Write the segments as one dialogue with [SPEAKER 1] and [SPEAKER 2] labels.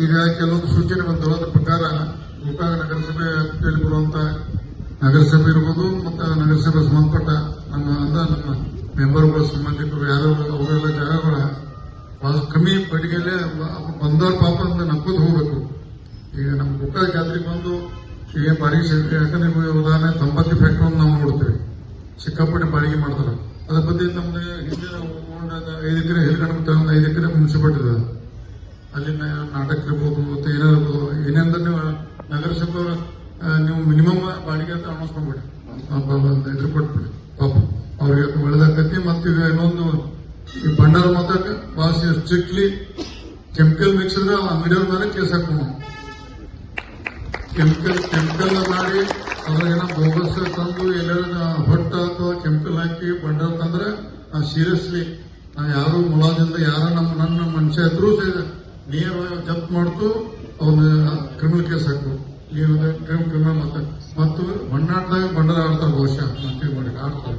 [SPEAKER 1] ಈಗ ಕೆಲವೊಂದು ಸೂಚನೆ ಬಂತು ಅದ್ರ ಪ್ರಕಾರ ಗೋಕಾಕ ನಗರಸಭೆ ವ್ಯಾಪ್ತಿಯಲ್ಲಿ ಬರುವಂತ ನಗರಸಭೆ ಇರ್ಬೋದು ಮತ್ತು ನಗರಸಭೆ ಸಂಬಂಧಪಟ್ಟ ನಮ್ಮ ಅಂದ ನಮ್ಮ ಮೆಂಬರ್ಗಳು, ಸಂಬಂಧಿಕರು, ಯಾರು ಅವರೆಲ್ಲ ಜಾಗಗಳ ಕಮ್ಮಿ ಬಡ್ಡಿಗೆಲ್ಲೇ ಬಂದವ್ರ ಪಾಪ ಅಂತ ನಂಬೋದು ಹೋಗ್ಬೇಕು. ಈಗ ನಮ್ಮ ಗೋಕಾಕ ಜಾತ್ರೆಗೆ ಬಂದು ಈಗ ಬಾಡಿಗೆ ಸಿಗುತ್ತೆ ಯಾಕಂದ್ರೆ ಉದಾಹರಣೆ ತಂಬಾಕು ಫ್ಯಾಕ್ಟ್ರಿ ನಾವು ನೋಡ್ತೇವೆ ಸಿಕ್ಕಾಪಟ್ಟೆ ಬಾಡಿಗೆ ಮಾಡ್ತಾರೆ. ಅದ್ರ ಬಗ್ಗೆ ನಮ್ದು ಹಿಂದಿನ ಐದು ಎಕರೆ ತಗೊಂಡು ಐದು ಎಕರೆ ಮುನ್ಸಿಪಾಲ್ಟಿ ಇದೆ. ಅಲ್ಲಿನ ನಾಟಕ ಇರ್ಬೋದು ಮತ್ತೆ ಏನಾದ್ರು, ಏನೆಂದ್ರೆ ನೀವು ನಗರಸಭೆ ನೀವು ಮಿನಿಮಮ್ ಬಾಡಿಗೆ ಅಂತ ಅಣಸ್ಕೊಂಡ್ಬಿಡಿ ಇದ್ರ ಕೊಟ್ಬಿಡಿ. ಪಾಪ, ಅವ್ರಿಗೆ ಒಳ್ಳೇದಾಕತಿ ಮತ್ತೆ ಈಗ ಇನ್ನೊಂದು, ಈ ಭಂಡಾರ ಮಾತಾಕ ಭಾಳ ಸ್ಟ್ರಿಕ್ಟ್ಲಿ ಕೆಮಿಕಲ್ ಮಿಕ್ಸ್ ಇದ್ರೆ ಅಂಗಡಿಯವ್ರ ಮೇಲೆ ಕೇಸ್ ಹಾಕೋಣ ಕೆಮಿಕಲ್ ಕೆಮಿಕಲ್ ಮಾಡಿ ಅದ್ರಾಗೇನ ಬೋಗಸ್ ತಂದು ಎಲ್ಲರ ಹೊಟ್ಟ ಅಥವಾ ಕೆಮಿಕಲ್ ಹಾಕಿ ಬಂಡಾರ ತಂದ್ರೆ ಸೀರಿಯಸ್ಲಿ ನಾವು ಯಾರು ಮುಲಾಜಿಂದ ಯಾರ ನಮ್ಮ, ನನ್ನ ಮನುಷ್ಯ ಇದ್ರು ನೇರ ಜಪ್ತ್ ಮಾಡ್ತು ಅವನ್ನ ಕ್ರಿಮಿನಲ್ ಕೇಸ್ ಹಾಕ್ಬೇಕು ನೀರು ಕ್ರಿಮಿನಲ್ ಮತ್ತೆ, ಮತ್ತು ಮಣ್ಣಾಡ್ದಾಗ ಬಂಡಲ ಆಡ್ತಾರೆ ಬಹುಶಃ ಮತ್ತೆ ಮಾಡಿ ಆಡ್ತಾರೆ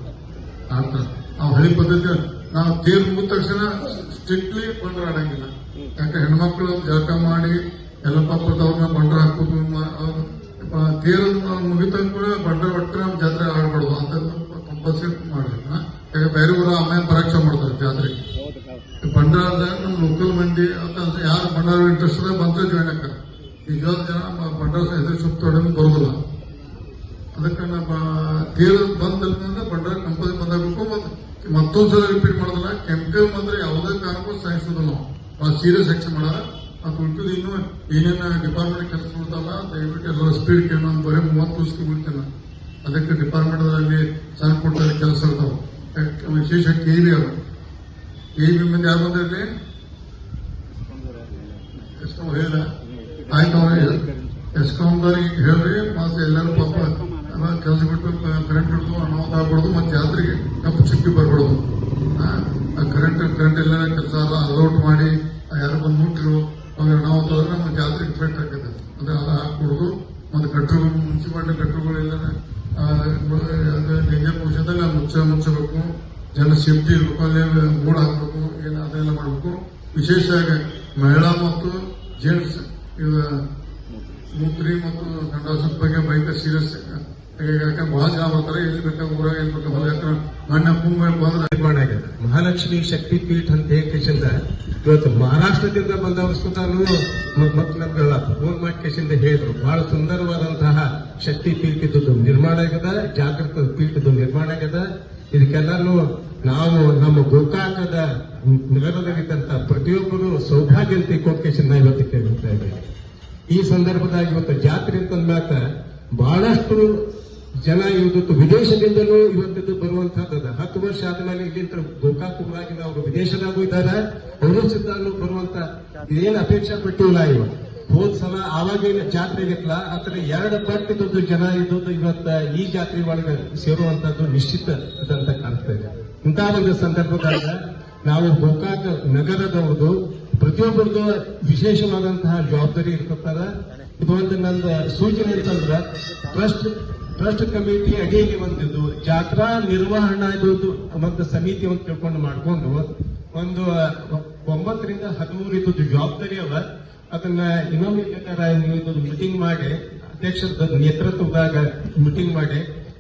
[SPEAKER 1] ಆಡ್ತಾರೆ. ಆ ಹಳಿ ಪದ್ಧತಿ ನಾವು ತೀರ್ ಮುಗಿದ ತಕ್ಷಣ ಸ್ಟ್ರಿಕ್ಟ್ಲಿ ಬಂಡಾರ ಆಡಂಗಿಲ್ಲ. ಯಾಕೆ ಹೆಣ್ಮಕ್ಳು ಜಳಕ ಮಾಡಿ, ಎಲ್ಲ ಪಾಪದವ್ರನ್ನ ಬಂಡಾರ ಹಾಕೋದು ತೇರು ಮುಗಿತ ಕೂಡ ಬಂಡರ ಒಟ್ಟರೆ ನಮ್ಮ ಜಾತ್ರೆ ಆಡ್ಬಾರ್ದು ಅಂತ ಕಂಪಲ್ಸರಿ ಮಾಡಿ ಯಾಕೆ ಬೇರೆ ಊರ ಆಮೇಲೆ ಪರೀಕ್ಷೆ ಮಾಡ್ತಾರೆ ಜಾತ್ರೆಗೆ. ಬಂಡಾರದಾಗ ನಮ್ಮ ಲೋಕಲ್ ಮಂದಿ ಅಂತ ಯಾರು ಬಂಡಾರ ಇಂಟ್ರೆಸ್ಟ್ ಅದ ಬಂದ್ರೆ ಜಾಯ್ನ್ ಆಗ್ತಾರೆ. ಈಗ ಜನ ಭಂಡಾರ ಹೆಸರು ಸುತ್ತ ಹೊಡೆದು ಬರೋದಿಲ್ಲ. ಅದಕ್ಕೆ ನಮ್ಮ ತೀರ ಬಂದ ಬಂಡಾರ ಕಂಪನಿ ಬಂದಾಗಬೇಕು ಮತ್ತು ಮತ್ತೊಂದ್ಸಲ ರಿಪೀಟ್ ಮಾಡೋದಿಲ್ಲ. ಕೆಮಿಕಲ್ ಬಂದ್ರೆ ಯಾವುದೇ ಕಾರಣಕ್ಕೂ ಸಹಿಸೋದಿಲ್ಲ ನಾವು. ಭಾಳ ಸೀರಿಯಸ್ ಆಕ್ಷನ್ ಮಾಡಲ್ಲ ಆ ಉಳಿದು ಇನ್ನು ಏನೇನು ಡಿಪಾರ್ಟ್ಮೆಂಟ್ ಕೆಲಸ ಮಾಡ್ತಾವಲ್ಲ ದಯವಿಟ್ಟು ಎಲ್ಲರ ಸ್ಪೀಡ್ ಕೇಳೋ ಬರೀ ಮೂವತ್ತು ವರ್ಷಕ್ಕೆ ಬಿಡ್ತೇನೆ ಅದಕ್ಕೆ ಡಿಪಾರ್ಟ್ಮೆಂಟ್ದಲ್ಲಿ ಸಣ್ಣ ಪುಟ್ಟ ಕೆಲಸ ಇರ್ತಾವೆ. ವಿಶೇಷ ಕೇಳಿ ಅವರು ಕೆ ನಿಮ್ಮಿಂದ ಮಂದಿ ಯಾರು ಬಂದಿರಲಿ? ಎಸ್ಕಾಂ ಹೇಳ. ಆಯ್ತು ಅವ್ರಿಗೆ ಎಸ್ಕಾಂದವ್ರಿಗೆ ಹೇಳ್ರಿ, ಮತ್ತೆ ಎಲ್ಲರೂ ಪಾಪ ಕೆಲಸ ಬಿಟ್ಟು ಕರೆಂಟ್ ಬಿಡ್ತು ಅನಾಹುತ ಆಗ್ಬಾರ್ದು, ಮತ್ತೆ ಜಾತ್ರೆಗೆ ಕಪ್ಪು ಚುಕ್ಕಿ ಆ ಕರೆಂಟ್ ಕರೆಂಟ್ ಎಲ್ಲ ಕೆಲಸ ಎಲ್ಲ ಅಲೌಟ್ ಮಾಡಿ ಯಾರು ಬಂದು ಮುಟ್ಟಿರು ಅವ್ರಿಗೆ ಅನಾಹುತ ಆದ್ರೆ ನಮ್ಮ ಜಾತ್ರೆಗೆ ಇಫೆಕ್ಟ್ ಆಗ್ತದೆ. ಅಂದ್ರೆ ಅದು ಹಾಕ್ಬಿಡುದು. ಮತ್ತೆ ಕಟ್ಟರು ಇಲ್ಲ ಕಟ್ಟರುಗಳೆಲ್ಲ ಡೆಂಜರ್ ಪೋಷನ್ದಾಗ ಮುಚ್ಚ ಮುಚ್ಚಬೇಕು. ಜನ ಸೇಫ್ಟಿ ಇರ್ಬೇಕು ಅಲ್ಲಿ ಹಾಕಬೇಕು, ಏನು ಅದೆಲ್ಲ ಮಾಡಬೇಕು. ವಿಶೇಷವಾಗಿ ಮಹಿಳಾ ಮತ್ತು ಜೆಂಟ್ಸ್, ಇವ ಮೂತ್ರಿ ಮತ್ತು ಸಂಡಾಸದ ಬಗ್ಗೆ ಬೈಕ ಸೀರಿಯಸ್ ಯಾಕಂದ್ರೆ ಬಹಳ ಜನ ಬರ್ತಾರೆ. ಎಲ್ಲಿ ಬೇಕಾದ್ರೆ ಊರಾಗ ಎಲ್ಲಿ ಬೇಕಾದ್ರೆ ಹೊಲ ಯಾಕಂದ್ರೆ ಮಣ್ಣ ಕುಂಬ
[SPEAKER 2] ನಿರ್ಮಾಣ ಆಗಿದೆ. ಮಹಾಲಕ್ಷ್ಮಿ ಶಕ್ತಿ ಪೀಠ ಅಂತ ಹೇಗಿಂದ ಇವತ್ತು ಮಹಾರಾಷ್ಟ್ರದಿಂದ ಬಂದವರು ಮತ್ತು ನಮ್ಗೆಲ್ಲ ಫೋನ್ ಮಾಡಿ ಕೇಸಿಂದ ಹೇಳಿದ್ರು. ಬಹಳ ಸುಂದರವಾದಂತಹ ಶಕ್ತಿ ಪೀಠ ಇದ್ದದ್ದು ನಿರ್ಮಾಣ ಆಗ್ಯದ ಜಾಗೃತ ಪೀಠದ್ದು ನಿರ್ಮಾಣ ಆಗ್ಯದ ಇದಕ್ಕೆಲ್ಲರೂ ನಾವು ನಮ್ಮ ಗೋಕಾಕದ ನಗರದಲ್ಲಿದ್ದಂತ ಪ್ರತಿಯೊಬ್ಬರು ಸೌಭಾಗ್ಯ ಅಂತ ಕೊಟ್ಟೇಶನ್ ಇವತ್ತು ಕೇಳ್ತಾ ಇದ್ದೇವೆ. ಈ ಸಂದರ್ಭದಾಗ ಇವತ್ತು ಜಾತ್ರೆ ಅಂತಂದ್ಮ್ಯಾಕ ಬಹಳಷ್ಟು ಜನ ಇವತ್ತು ವಿದೇಶದಿಂದಲೂ ಇವತ್ತಿದ್ದು ಬರುವಂತಹದ್ದು ಹತ್ತು ವರ್ಷ ಆದ್ಮೇಲೆ ಇಲ್ಲಿಂತ ಗೋಕಾಕ್ ಊರಾಗಿನ ಅವರು ವಿದೇಶದಾಗೂ ಇದ್ದಾರೆ. ಅವರು ಸಿದ್ಧಾನು ಬರುವಂತ ಏನು ಅಪೇಕ್ಷೆ ಪಟ್ಟಿಲ್ಲ ಇವ ಹೋದ್ ಸಲ ಆವಾಗಿನ ಜಾತ್ರೆಗಿತ್ತಲ್ಲ ಆತರ ಎರಡು ಪಟ್ಟಿದ್ದು ಜನ ಇದ್ದದ್ದು ಇವತ್ತ ಈ ಜಾತ್ರೆ ಒಳಗೆ ಸೇರುವಂತದ್ದು ನಿಶ್ಚಿತ ಅಂತ ಕಾಣ್ತಾ ಇದೆ. ಇಂತಹ ಒಂದು ಸಂದರ್ಭದಾಗ ನಾವು ಗೋಕಾಕ ನಗರದವ್ರದ್ದು ಪ್ರತಿಯೊಬ್ಬರದ್ದು ವಿಶೇಷವಾದಂತಹ ಜವಾಬ್ದಾರಿ ಇರ್ತಾರ ಇದು ಒಂದು ನನ್ನ ಸೂಚನೆ ಅಂತಂದ್ರ ಟ್ರಸ್ಟ್ ಟ್ರಸ್ಟ್ ಕಮಿಟಿ ಅಡಿಯಲ್ಲಿ ಬಂದಿದ್ದು ಜಾತ್ರಾ ನಿರ್ವಹಣಾ ಇದು ಮತ್ತು ಸಮಿತಿ ಅಂತ ತಿಳ್ಕೊಂಡು ಮಾಡಿಕೊಂಡು ಒಂದು ಒಂಬತ್ತರಿಂದ ಹದಿಮೂರು ಇದ್ದು ಜವಾಬ್ದಾರಿ ಅವ. ಅದನ್ನ ಇನ್ನೊಮ್ಮೆ ನೀವು ಮೀಟಿಂಗ್ ಮಾಡಿ, ಅಧ್ಯಕ್ಷರ ನೇತೃತ್ವದಾಗ ಮೀಟಿಂಗ್ ಮಾಡಿ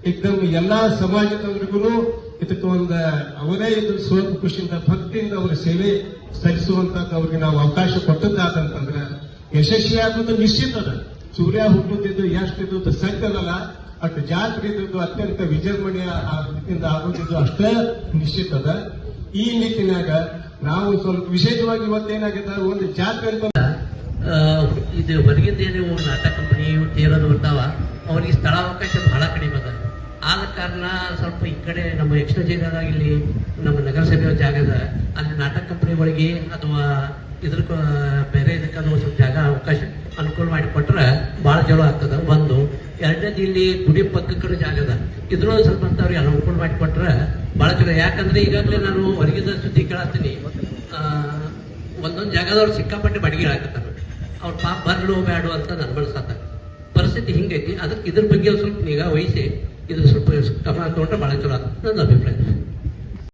[SPEAKER 2] ಏಕದಮ್ ಎಲ್ಲಾ ಸಮಾಜದವರಿಗೂ ಇದಕ್ಕೆ ಒಂದು, ಅವರೇ ಇದ್ರ ಸ್ವಲ್ಪ ಖುಷಿಯಿಂದ, ಭಕ್ತಿಯಿಂದ ಅವರ ಸೇವೆ ಸಲ್ಲಿಸುವಂತದ್ದು ಅವ್ರಿಗೆ ನಾವು ಅವಕಾಶ ಕೊಟ್ಟದ್ದಾದಂತಂದ್ರೆ ಯಶಸ್ವಿ ಆಗೋದು ನಿಶ್ಚಿತ ಅದ. ಸೂರ್ಯ ಹುಟ್ಟುತ್ತಿದ್ದು ಎಷ್ಟಿದ್ದು ಸಂಕಲಲ್ಲ ಅಟ್ ಜಾತ್ರೆ ಇದ್ದು ಅತ್ಯಂತ ವಿಜೃಂಭಣೆಯ ರೀತಿಯಿಂದ ಆಗೋದಿದ್ದು ಅಷ್ಟೇ ನಿಶ್ಚಿತ ಅದ. ಈ ನಿಟ್ಟಿನಾಗ ನಾವು ಸ್ವಲ್ಪ ವಿಶೇಷವಾಗಿ ಇವತ್ತೇನಾಗಿದೆ, ಒಂದು ಜಾತ್ರೆ ಅಂತ
[SPEAKER 3] ಇದು ಹೊರಗಿಂದ ಏನು ನಾಟಕ ಕಂಪನಿ ತೇರೋದು ಬರ್ತಾವ ಅವರಿಗೆ ಸ್ಥಳಾವಕಾಶ ಬಹಳ ಕಡಿಮೆ ಅದ. ಆದ ಕಾರಣ ಸ್ವಲ್ಪ ಈ ಕಡೆ ನಮ್ಮ ಯಕ್ಷ ಇಲ್ಲಿ ನಮ್ಮ ನಗರಸಭೆಯ ಜಾಗದ, ಅಲ್ಲಿ ನಾಟಕ ಕಂಪನಿಗಳಿಗೆ ಅಥವಾ ಇದ್ರ ಬೇರೆ ಇದಕ್ಕೆ ಒಂದು ಸ್ವಲ್ಪ ಜಾಗ ಅವಕಾಶ ಅನುಕೂಲ ಮಾಡಿಕೊಟ್ರೆ ಭಾಳ ಚಲೋ ಆಗ್ತದ. ಒಂದು, ಎರಡನೇದು ಇಲ್ಲಿ ಗುಡಿ ಪಕ್ಕಕ್ಕೂ ಜಾಗ ಅದ. ಇದ್ರೂ ಸ್ವಲ್ಪ ಅಂತವ್ರಿಗೆ ಅನುಕೂಲ ಮಾಡಿಕೊಟ್ರೆ ಭಾಳ ಚಲೋ. ಯಾಕಂದ್ರೆ ಈಗಾಗಲೇ ನಾನು ಹೊರಗಿದ ಸುದ್ದಿ ಕೇಳತ್ತೀನಿ ಒಂದೊಂದು ಜಾಗದವ್ರು ಸಿಕ್ಕಾಪಟ್ಟೆ ಬಾಡಿಗೆ ಹಾಕತ್ತಾರೆ ಅವ್ರ ಪಾಪ ಬರ್ಲು ಬೇಡ ಅಂತ ನನ್ನ ಮನಸ್ಸಾತ ಪರಿಸ್ಥಿತಿ ಹಿಂಗೈತಿ, ಅದಕ್ಕೆ ಇದ್ರ ಬಗ್ಗೆ ಸ್ವಲ್ಪ ನಿಗಾ ವಹಿಸಿ, ಇದ್ರ ಸ್ವಲ್ಪ ಕ್ರಮ ತಗೊಂಡ್ರೆ ಭಾಳ ಚಲೋ ನನ್ನ ಅಭಿಪ್ರಾಯ.